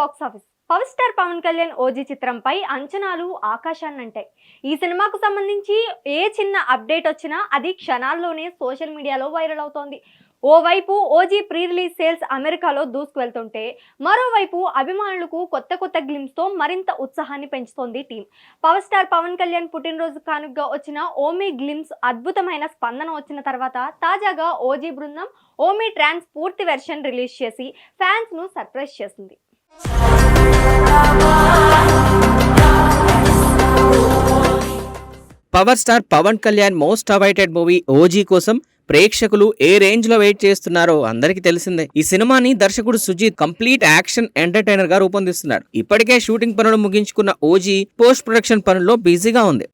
Box office power star Pawan Kalyan OG చిత్రంపై అంచనాలు ఆకాశాన్నంటాయి. ఈ సినిమాకు సంబంధించి ఏ చిన్న అప్డేట్ వచ్చినా అది క్షణాల్లోనే సోషల్ మీడియాలో వైరల్ అవుతోంది. ఓవైపు ఓజీ ప్రీ రిలీజ్ సేల్స్ అమెరికాలో దూసుకువెళ్తుంటే మరోవైపు అభిమానులకు కొత్త కొత్త గ్లిమ్స్తో మరింత ఉత్సాహాన్ని పెంచుతోంది team. Power star Pawan Kalyan పుట్టినరోజు కానుకగా వచ్చిన ఓమీ గ్లిమ్స్ అద్భుతమైన స్పందన వచ్చిన తర్వాత తాజాగా ఓజీ బృందం ఓమీ ట్రాన్స్ పూర్తి వెర్షన్ రిలీజ్ చేసి ఫ్యాన్స్ను సర్ప్రైజ్ చేసింది. Power star Pawan Kalyan most awaited movie OG కోసం ప్రేక్షకులు ఏ రేంజ్లో వెయిట్ చేస్తున్నారో అందరికీ తెలిసిందే. ఈ సినిమాని దర్శకుడు సుజీత్ కంప్లీట్ యాక్షన్ ఎంటర్టైనర్గా రూపొందిస్తున్నాడు ఇప్పటికే షూటింగ్ పనులు ముగించుకున్న ఓజీ పోస్ట్ ప్రొడక్షన్ పనుల్లో బిజీగా ఉంది.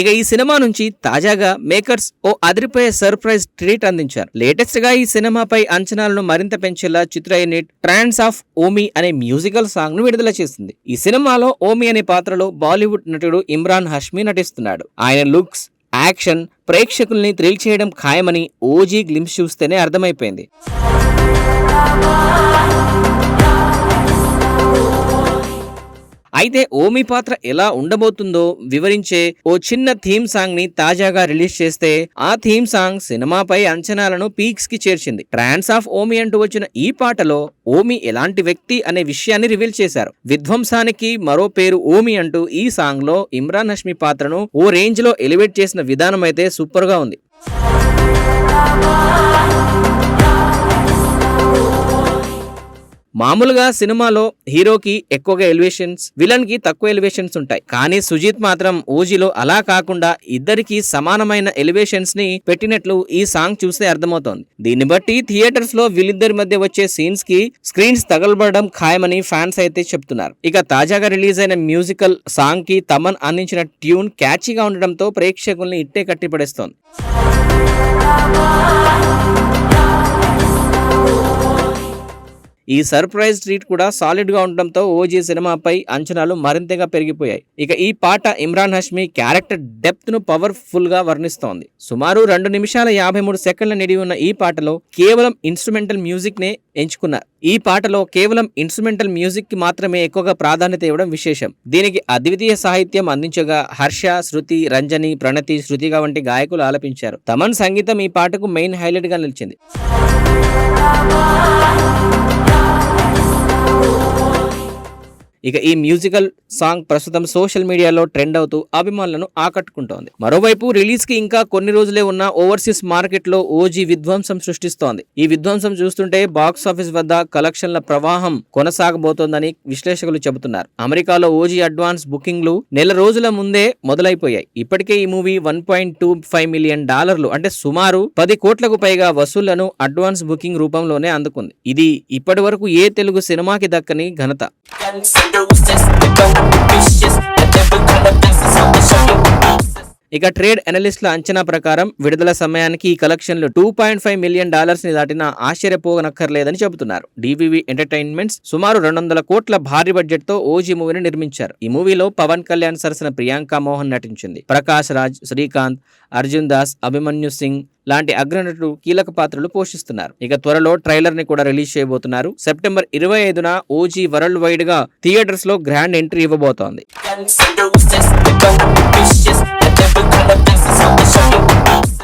ఇక ఈ సినిమా నుంచి తాజాగా మేకర్స్ ఓ అదిరిపోయే సర్ప్రైజ్ ట్రీట్ అందించారు. లేటెస్ట్గా ఈ సినిమాపై అంచనాలను మరింత పెంచేలా చిత్ర యూనిట్ ట్రాన్స్ ఆఫ్ ఓమీ అనే మ్యూజికల్ సాంగ్ను విడుదల చేసింది. ఈ సినిమాలో ఓమీ అనే పాత్రలో బాలీవుడ్ నటుడు ఇమ్రాన్ హష్మి నటిస్తున్నాడు. ఆయన లుక్స్ యాక్షన్ ప్రేక్షకుల్ని థ్రిల్ చేయడం ఖాయమని ఓజీ గ్లిమ్స్ చూస్తేనే అర్థమైపోయింది. అయితే ఓమి పాత్ర ఎలా ఉండబోతుందో వివరించే ఓ చిన్న థీమ్ సాంగ్ని తాజాగా రిలీజ్ చేస్తే ఆ థీమ్ సాంగ్ సినిమాపై అంచనాలను పీక్స్కి చేర్చింది. ట్రాన్స్ ఆఫ్ ఓమి అంటూ వచ్చిన ఈ పాటలో ఓమి ఎలాంటి వ్యక్తి అనే విషయాన్ని రివీల్ చేశారు. విధ్వంసానికి మరో పేరు ఓమి అంటూ ఈ సాంగ్లో ఇమ్రాన్ హష్మి పాత్రను ఓ రేంజ్లో ఎలివేట్ చేసిన విధానం అయితే సూపర్గా ఉంది. మామూలుగా సినిమాలో హీరోకి ఎక్కువగా ఎలివేషన్స్ విలన్కి తక్కువ ఎలివేషన్స్ ఉంటాయి. కానీ సుజిత్ మాత్రం ఓజీలో అలా కాకుండా ఇద్దరికి సమానమైన ఎలివేషన్స్ని పెట్టినట్లు ఈ సాంగ్ చూస్తే అర్థమవుతోంది. దీన్ని బట్టి థియేటర్స్లో వీళ్ళిద్దరి మధ్య వచ్చే సీన్స్కి స్క్రీన్స్ తగలబడడం ఖాయమని ఫ్యాన్స్ అయితే చెప్తున్నారు. ఇక తాజాగా రిలీజ్ అయిన మ్యూజికల్ సాంగ్కి తమన్ అందించిన ట్యూన్ క్యాచీగా ఉండడంతో ప్రేక్షకుల్ని ఇట్టే కట్టిపడేస్తోంది. ఈ సర్ప్రైజ్ ట్రీట్ కూడా సాలిడ్గా ఉండడంతో ఓజీ సినిమాపై అంచనాలు మరింతగా పెరిగిపోయాయి. ఇక ఈ పాట ఇమ్రాన్ హష్మి క్యారెక్టర్ డెప్త్ను పవర్ఫుల్గా వర్ణిస్తోంది. సుమారు రెండు నిమిషాల యాభై మూడు సెకండ్ల నిడి ఉన్న ఈ పాటలో కేవలం ఇన్స్ట్రుమెంటల్ మ్యూజిక్ నే ఎంచుకున్నారు ఈ పాటలో కేవలం ఇన్స్ట్రుమెంటల్ మ్యూజిక్కి మాత్రమే ఎక్కువగా ప్రాధాన్యత ఇవ్వడం విశేషం. దీనికి అద్వితీయ సాహిత్యం అందించగా హర్ష శృతి రంజని ప్రణతి శృతిగా వంటి గాయకులు ఆలపించారు. తమన్ సంగీతం ఈ పాటకు మెయిన్ హైలైట్గా నిలిచింది. ఇక ఈ మ్యూజికల్ సాంగ్ ప్రస్తుతం సోషల్ మీడియాలో ట్రెండ్ అవుతూ అభిమానులను ఆకట్టుకుంటోంది. మరోవైపు రిలీజ్కి ఇంకా కొన్ని రోజులే ఉన్న ఓవర్సీస్ మార్కెట్లో ఓజీ విధ్వంసం సృష్టిస్తోంది. ఈ విధ్వంసం చూస్తుంటే బాక్స్ ఆఫీస్ వద్ద కలెక్షన్ల ప్రవాహం కొనసాగబోతోందని విశ్లేషకులు చెబుతున్నారు. అమెరికాలో ఓజీ అడ్వాన్స్ బుకింగ్లు నెల రోజుల ముందే మొదలైపోయాయి. ఇప్పటికే ఈ movie one point two five million డాలర్లు అంటే సుమారు పది కోట్లకు పైగా వసూళ్ళను అడ్వాన్స్ బుకింగ్ రూపంలోనే అందుకుంది. ఇది ఇప్పటి వరకు ఏ తెలుగు సినిమాకి దక్కని ఘనత. Understands the kind of ambitious. The devil kind of dances on the show. ఇక ట్రేడ్ అనలిస్టుల అంచనా ప్రకారం విడుదల సమయానికి ఈ కలెక్షన్లు టూ పాయింట్ ఫైవ్ మిలియన్ డాలర్స్ని దాటినా ఆశ్చర్యపోగనక్కర్లేదని చెబుతున్నారు. డివివి ఎంటర్టైన్మెంట్స్ సుమారు రెండు వందల కోట్ల భారీ బడ్జెట్తో ఓజీ మూవీని నిర్మించారు. ఈ మూవీలో పవన్ కళ్యాణ్ సరసన ప్రియాంక మోహన్ నటించింది. ప్రకాష్ రాజ్ శ్రీకాంత్ అర్జున్ దాస్ అభిమన్యు సింగ్ లాంటి అగ్రనటులు కీలక పాత్రలు పోషిస్తున్నారు. ఇక త్వరలో ట్రైలర్ని కూడా రిలీజ్ చేయబోతున్నారు. సెప్టెంబర్ ఇరవై ఐదున ఓజీ వరల్డ్ వైడ్గా థియేటర్స్లో గ్రాండ్ ఎంట్రీ ఇవ్వబోతోంది. Sempre quando eu penso, só deixa